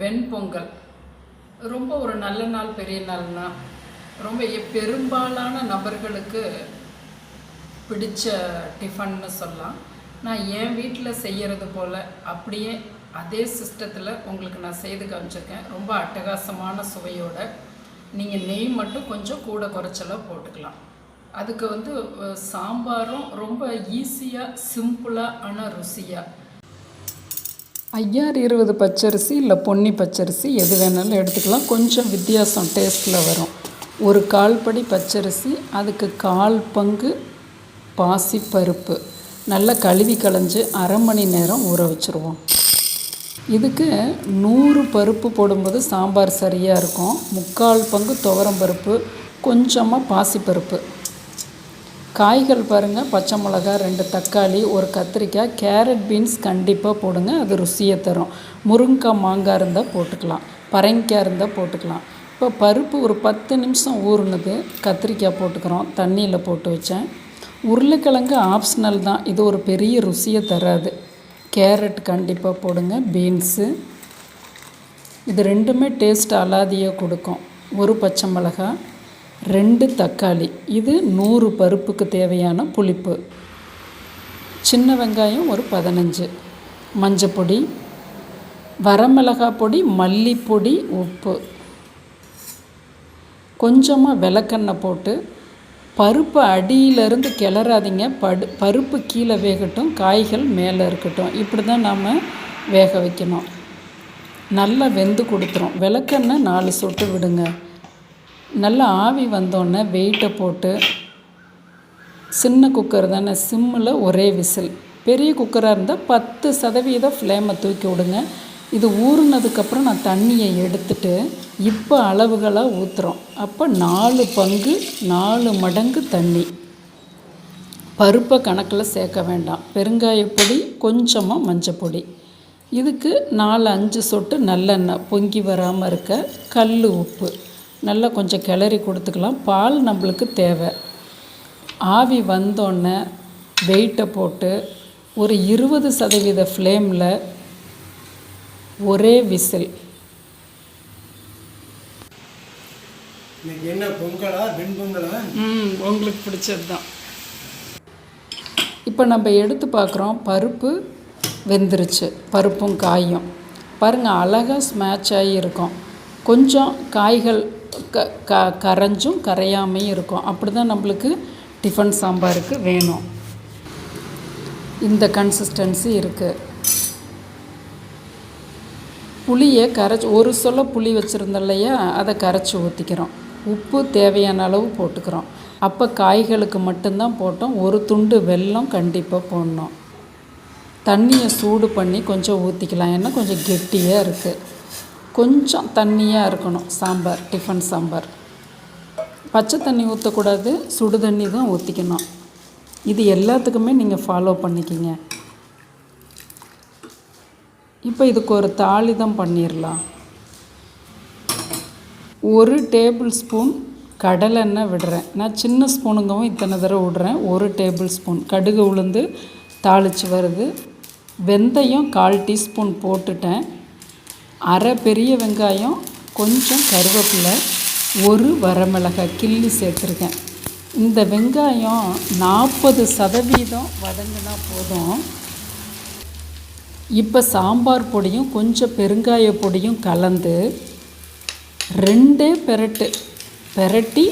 வெண்பொங்கல். ரொம்ப ஒரு நல்ல நாள் பெரிய நாள்னா ரொம்ப பெரும்பாலான நபர்களுக்கு பிடிச்ச டிஃபன்னு சொல்லலாம். நான் என் வீட்டில் செய்கிறது போல் அப்படியே அதே சிஸ்டத்தில் உங்களுக்கு நான் செய்து காமிச்சிருக்கேன். ரொம்ப அட்டகாசமான சுவையோட. நீங்கள் நெய் மட்டும் கொஞ்சம் கூட குறைச்சலாக போட்டுக்கலாம். அதுக்கு வந்து சாம்பாரும் ரொம்ப ஈஸியாக சிம்பிளாக ஆனால் ருசியாக ஐயாறு இருபது பச்சரிசி இல்லை பொன்னி பச்சரிசி எது வேணாலும் எடுத்துக்கலாம். கொஞ்சம் வித்தியாசம் டேஸ்ட்டில் வரும். ஒரு கால் படி பச்சரிசி அதுக்கு கால் பங்கு பாசிப்பருப்பு. நல்லா கழுவி களைஞ்சு அரை மணி நேரம் ஊற வச்சுருவோம். இதுக்கு நூறு பருப்பு போடும்போது சாம்பார் சரியாக இருக்கும். முக்கால் பங்கு துவரம் பருப்பு கொஞ்சமாக பாசிப்பருப்பு. காய்கள் பாருங்கள் பச்சை மிளகா ரெண்டு தக்காளி ஒரு கத்திரிக்காய் கேரட் பீன்ஸ் கண்டிப்பாக போடுங்க அது ருசியை தரும். முருங்கைக்காய் மாங்காய் இருந்தால் போட்டுக்கலாம் பரங்கிக்காய் இருந்தால் போட்டுக்கலாம். இப்போ பருப்பு ஒரு பத்து நிமிஷம் ஊறுனது கத்திரிக்காய் போட்டுக்கிறோம் தண்ணியில் போட்டு வச்சேன். உருளைக்கிழங்கு ஆப்ஷனல் தான் இது ஒரு பெரிய ருசியை தராது. கேரட் கண்டிப்பாக போடுங்க பீன்ஸு. இது ரெண்டுமே டேஸ்ட் அலாதியாக கொடுக்கும். ஒரு பச்சை மிளகாய் ரெண்டு தக்காளி. இது நூறு பருப்புக்கு தேவையான புளிப்பு. சின்ன வெங்காயம் ஒரு பதினஞ்சு. மஞ்சப்பொடி வரமிளகாய் பொடி மல்லிப்பொடி உப்பு. கொஞ்சமாக விளக்கெண்ணெய் போட்டு பருப்பு அடியிலிருந்து கிளறாதீங்க. படு பருப்பு கீழே வேகட்டும் காய்கள் மேலே இருக்கட்டும். இப்படி தான் நாம் வேக வைக்கணும். நல்லா வெந்து கொடுத்துரும். விளக்கெண்ணெய் நாலு சொட்டு விடுங்க. நல்லா ஆவி வந்தோடனே வெயிட்டை போட்டு சின்ன குக்கர் தானே சிம்மில் ஒரே விசில். பெரிய குக்கராக இருந்தால் பத்து சதவீதம் ஃப்ளேமை தூக்கி விடுங்க. இது ஊறுனதுக்கப்புறம் நான் தண்ணியை எடுத்துட்டு இப்போ அளவுகளாக ஊற்றுறோம் அப்போ நாலு பங்கு நாலு மடங்கு தண்ணி. பருப்பை கணக்கில் சேர்க்க வேண்டாம். பெருங்காயப்பொடி கொஞ்சமாக மஞ்சப்பொடி இதுக்கு நாலு அஞ்சு சொட்டு நல்லெண்ணெய் பொங்கி வராமல் இருக்க கல் உப்பு. நல்லா கொஞ்சம் கிளறி கொடுத்துக்கலாம். பால் நம்மளுக்கு தேவை. ஆவி வந்தோடனே வெயிட்டை போட்டு ஒரு இருபது சதவீத ஃப்ளேமில் ஒரே விசில். என்ன பொங்கலா வெண்பொங்கலா? ம் உங்களுக்கு பிடிச்சது தான் இப்போ நம்ம எடுத்து பார்க்குறோம் பருப்பு வெந்துருச்சு. பருப்பும் காயும். பாருங்கள் அழகாக ஸ்மேட்ச் ஆகி இருக்கும். கொஞ்சம் காய்கள் க க கரைஞ்சும் கரையாமையும் இருக்கும். அப்படி தான் நம்மளுக்கு டிஃபன் சாம்பாருக்கு வேணும். இந்த கன்சிஸ்டன்சி இருக்குது புளியை கரைச்சி ஒரு சொல்ல புளி வச்சுருந்தோம் இல்லையா? அதை கரைச்சி ஊற்றிக்கிறோம் உப்பு தேவையான அளவு போட்டுக்கிறோம். அப்போ காய்களுக்கு மட்டும்தான் போட்டோம். ஒரு துண்டு வெல்லம் கண்டிப்பாக போடணும். தண்ணியை சூடு பண்ணி கொஞ்சம் ஊற்றிக்கலாம் ஏன்னா கொஞ்சம் கெட்டியாக இருக்குது கொஞ்சம் தண்ணியாக இருக்கணும். சாம்பார் டிஃபன் சாம்பார். பச்சை தண்ணி ஊற்றக்கூடாது சுடு தண்ணி தான் ஊற்றிக்கணும் இது எல்லாத்துக்குமே நீங்கள் ஃபாலோ பண்ணிக்கிங்க. இப்போ இதுக்கு ஒரு தாளிதம் பண்ணிடலாம் ஒரு டேபிள் ஸ்பூன் கடலெண்ணெய் விடுறேன். நான் சின்ன ஸ்பூனுங்கவும் இத்தனை தடவை விடுறேன். ஒரு டேபிள் ஸ்பூன் கடுகு உளுந்து தாளித்து வருது. வெந்தயம் கால் டீஸ்பூன் போட்டுட்டேன். அரை பெரிய வெங்காயம் கொஞ்சம் கருவேப்பிலை ஒரு வரமிளகாய் கிள்ளி சேர்த்துருக்கேன். இந்த வெங்காயம் நாற்பது சதவீதம் வதங்கினா போதும். இப்போ சாம்பார் பொடியும் கொஞ்சம் பெருங்காய பொடியும் கலந்து ரெண்டே பெரட்டு பெரட்டி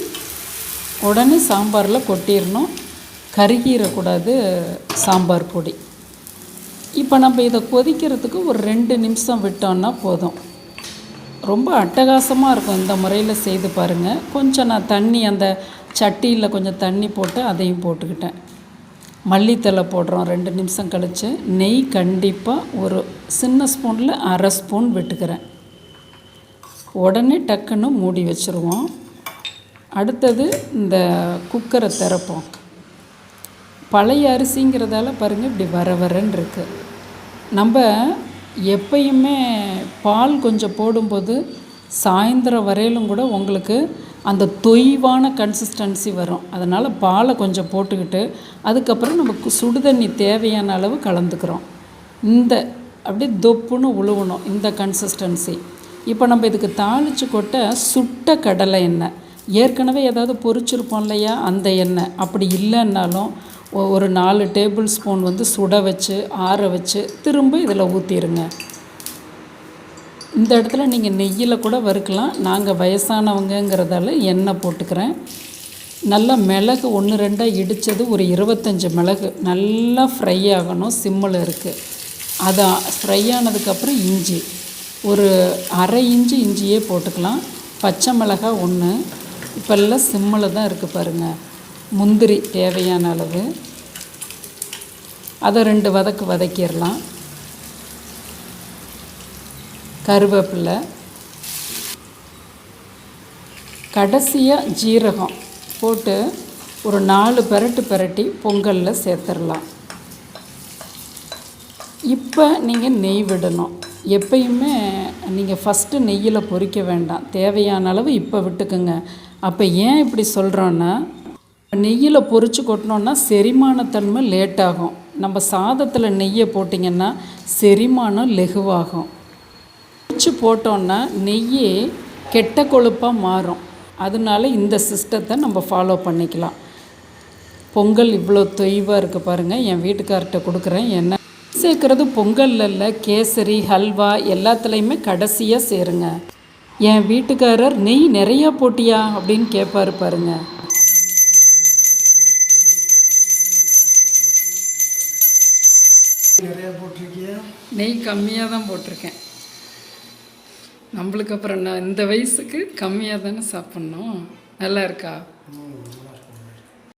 உடனே சாம்பாரில் கொட்டிடணும் கருகிடக்கூடாது சாம்பார் பொடி. இப்போ நம்ம இதை கொதிக்கிறதுக்கு ஒரு ரெண்டு நிமிஷம் விட்டோம்னா போதும். ரொம்ப அட்டகாசமாக இருக்கும் இந்த முறையில் செய்து பாருங்கள் கொஞ்சம் நான் தண்ணி அந்த சட்டியில் கொஞ்சம் தண்ணி போட்டு அதையும் போட்டுக்கிட்டேன். மல்லித்தலை போடுறோம் ரெண்டு நிமிஷம் கழித்து நெய் கண்டிப்பாக ஒரு சின்ன ஸ்பூனில் அரை ஸ்பூன் விட்டுக்கிறேன். உடனே டக்குன்னு மூடி வச்சுருவோம். அடுத்தது இந்த குக்கரை திறப்போம். பழைய அரிசிங்கிறதால பாருங்கள் இப்படி வர வரன்னு இருக்குது நம்ம எப்பயுமே பால் கொஞ்சம் போடும்போது சாயந்தரம் வரையிலும் கூட உங்களுக்கு அந்த தொய்வான கன்சிஸ்டன்சி வரும். அதனால் பாலை கொஞ்சம் போட்டுக்கிட்டு அதுக்கப்புறம் நமக்கு சுடுதண்ணி தேவையான அளவு கலந்துக்கிறோம். இந்த அப்படியே தொப்புன்னு உழுவணும் இந்த கன்சிஸ்டன்சி இப்போ நம்ம இதுக்கு தாளிச்சு கொட்ட சுட்ட கடலை எண்ணெய். ஏற்கனவே ஏதாவது பொரிச்சிருப்போம் இல்லையா அந்த எண்ணெய். அப்படி இல்லைன்னாலும் ஒரு நாலு டேபிள் ஸ்பூன் வந்து சுட வச்சு ஆற வச்சு திரும்ப இதில் ஊற்றிடுங்க இந்த இடத்துல நீங்கள் நெய்யில் கூட வறுக்கலாம். நாங்கள் வயசானவங்கங்கிறதால எண்ணெய் போட்டுக்கிறேன். நல்லா மிளகு ஒன்று ரெண்டாக இடித்தது ஒரு இருபத்தஞ்சி மிளகு. நல்லா ஃப்ரை ஆகணும். சிம்மில் இருக்குது அது ஃப்ரை ஆனதுக்கப்புறம் இஞ்சி. ஒரு அரை இஞ்சி இஞ்சியே போட்டுக்கலாம். பச்சை மிளகா ஒன்று இப்போல்லாம் சிம்மில் தான் இருக்குது பாருங்கள் முந்திரி தேவையான அளவு. அதை ரெண்டு வதக்கு வதக்கிடலாம். கருவேப்பிலை. கடைசியாக ஜீரகம் போட்டு ஒரு நாலு பெரட்டு பெரட்டி பொங்கலில் சேர்த்துடலாம். இப்போ நீங்கள் நெய் விடணும். எப்பயுமே நீங்கள் ஃபஸ்ட்டு நெய்யில் பொரிக்க வேண்டாம். தேவையான அளவு இப்போ விட்டுக்குங்க. அப்போ ஏன் இப்படி சொல்கிறோன்னா நெய்யில் பொறிச்சு கொட்டினோன்னா செரிமானத்தன்மை லேட் ஆகும் நம்ம சாதத்தில் நெய்யை போட்டிங்கன்னா செரிமானம் லெகுவாகும். பொறிச்சு போட்டோன்னா நெய்யே கெட்ட கொழுப்பாக மாறும். அதனால இந்த சிஸ்டத்தை நம்ம ஃபாலோ பண்ணிக்கலாம். பொங்கல் இவ்வளோ தொய்வாக இருக்குது பாருங்கள் என் வீட்டுக்கார்கிட்ட கொடுக்குறேன். என்ன? சேர்க்குறது பொங்கல்ல இல்லை கேசரி ஹல்வா எல்லாத்துலேயுமே கடைசியாக சேருங்க. என் வீட்டுக்காரர் நெய் நிறையா போட்டியா அப்படின்னு கேட்பாரு பாருங்கள் நிறையா போட்டிருக்கியா? நெய் கம்மியாக தான் போட்டிருக்கேன். நம்மளுக்கு அப்புறம் நான் இந்த வயசுக்கு கம்மியாக தானே சாப்பிட்ணும். நல்லா இருக்கா?